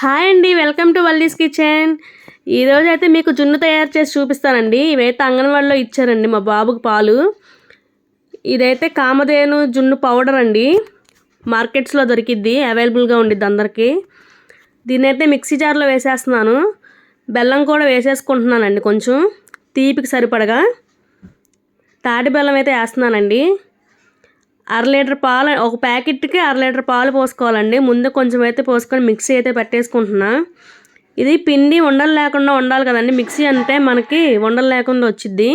Hi అండి welcome to Valli's kitchen. ఈరోజు అయితే మీకు జున్ను తయారు చేసి చూపిస్తానండి. ఇవైతే అంగన్వాడిలో ఇచ్చారండి మా బాబుకి పాలు. ఇదైతే కామధేను జున్ను పౌడర్ అండి. మార్కెట్స్లో దొరికిద్ది అవైలబుల్గా ఉండిద్ది అందరికీ. దీన్ని అయితే మిక్సీ జార్లో వేసేస్తున్నాను. బెల్లం కూడా వేసేసుకుంటున్నానండి కొంచెం. తీపికి సరిపడగా. తాటి బెల్లం అయితే వేస్తున్నానండి. అర లీటర్ పాలు ఒక ప్యాకెట్కి అర లీటర్ పాలు పోసుకోవాలండి. ముందు కొంచెం అయితే పోసుకొని మిక్సీ అయితే పెట్టేసుకుంటున్నా. ఇది పిండి ఉండలు లేకుండా ఉండాలి కదండి. మిక్సీ అంటే మనకి ఉండలు లేకుండా వచ్చిద్ది.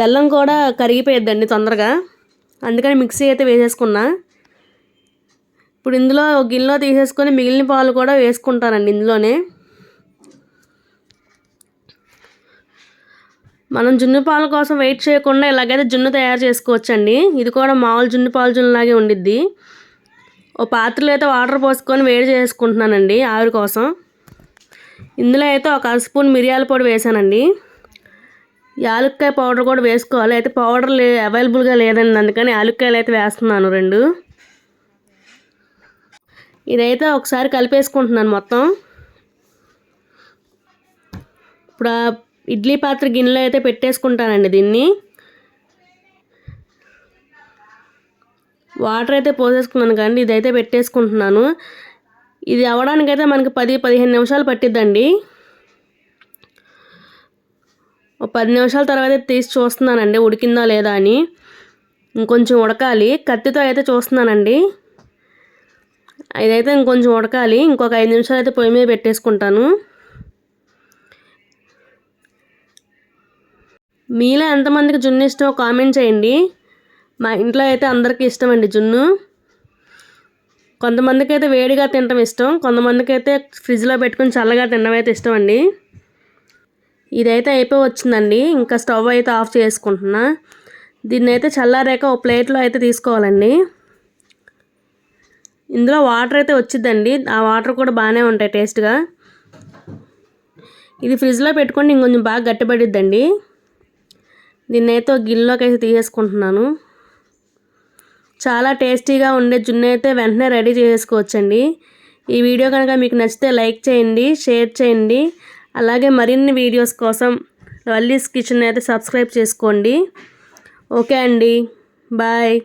బెల్లం కూడా కరిగిపోయిద్దండి తొందరగా. అందుకని మిక్సీ అయితే వేసేసుకున్నా. ఇప్పుడు ఇందులో గిన్నెలో తీసేసుకొని మిగిలిన పాలు కూడా వేసుకుంటానండి ఇందులోనే. మనం జున్ను పాలు కోసం వెయిట్ చేయకుండా ఇలాగైతే జున్ను తయారు చేసుకోవచ్చండి ఇది కూడా మామూలు జున్ను పాలు జున్నులాగే ఉండిద్ది. ఓ పాత్రలో అయితే వాటర్ పోసుకొని వేడి చేసుకుంటున్నానండి ఆవిరి కోసం. ఇందులో అయితే ఒక అర స్పూన్ మిరియాల పొడి వేసానండి యాలుక్కాయ పౌడర్ కూడా వేసుకోవాలి. అయితే పౌడర్ లే అవైలబుల్గా లేదండి అందుకని యాలుక్కాయలు అయితే వేస్తున్నాను రెండు. ఇదైతే ఒకసారి కలిపేసుకుంటున్నాను మొత్తం. ఇప్పుడు ఇడ్లీ పాత్ర గిన్నెలో అయితే పెట్టేసుకుంటానండి దీన్ని. వాటర్ అయితే పోసేసుకున్నాను కానీ ఇదైతే పెట్టేసుకుంటున్నాను. ఇది అవ్వడానికైతే మనకి పది పదిహేను నిమిషాలు పట్టిద్దండి. ఒక పది నిమిషాల తర్వాత తీసి చూస్తున్నానండి ఉడికిందా లేదా అని. ఇంకొంచెం ఉడకాలి. కత్తితో అయితే చూస్తున్నానండి. ఇదైతే ఇంకొంచెం ఉడకాలి. ఇంకొక ఐదు నిమిషాలు అయితే పొయ్యి మీద పెట్టేసుకుంటాను. మీలో ఎంతమందికి జున్ను ఇష్టమో కామెంట్ చేయండి. మా ఇంట్లో అయితే అందరికీ ఇష్టం అండి జున్ను. కొంతమందికి అయితే వేడిగా తినడం ఇష్టం. కొంతమందికి అయితే ఫ్రిడ్జ్లో పెట్టుకుని చల్లగా తినడం అయితే ఇష్టం అండి ఇదైతే అయిపోయి వచ్చిందండి ఇంకా స్టవ్ అయితే ఆఫ్ చేసుకుంటున్నా. దీన్ని అయితే చల్లారాక ఒక ప్లేట్లో అయితే తీసుకోవాలండి. ఇందులో వాటర్ అయితే వచ్చిందండి ఆ వాటర్ కూడా బాగానే ఉంటాయి టేస్ట్గా. ఇది ఫ్రిడ్జ్లో పెట్టుకొని ఇంకొంచెం బాగా గట్టిపడిద్దండి. దీన్నైతే గిన్నెలోకి అయితే తీసేసుకుంటున్నాను. చాలా టేస్టీగా ఉండే జున్ను అయితే వెంటనే రెడీ చేసుకోవచ్చండి. ఈ వీడియో కనుక మీకు నచ్చితే లైక్ చేయండి షేర్ చేయండి. అలాగే మరిన్ని వీడియోస్ కోసం వల్లీస్ కిచెన్ అయితే సబ్స్క్రైబ్ చేసుకోండి. ఓకే అండి. బాయ్.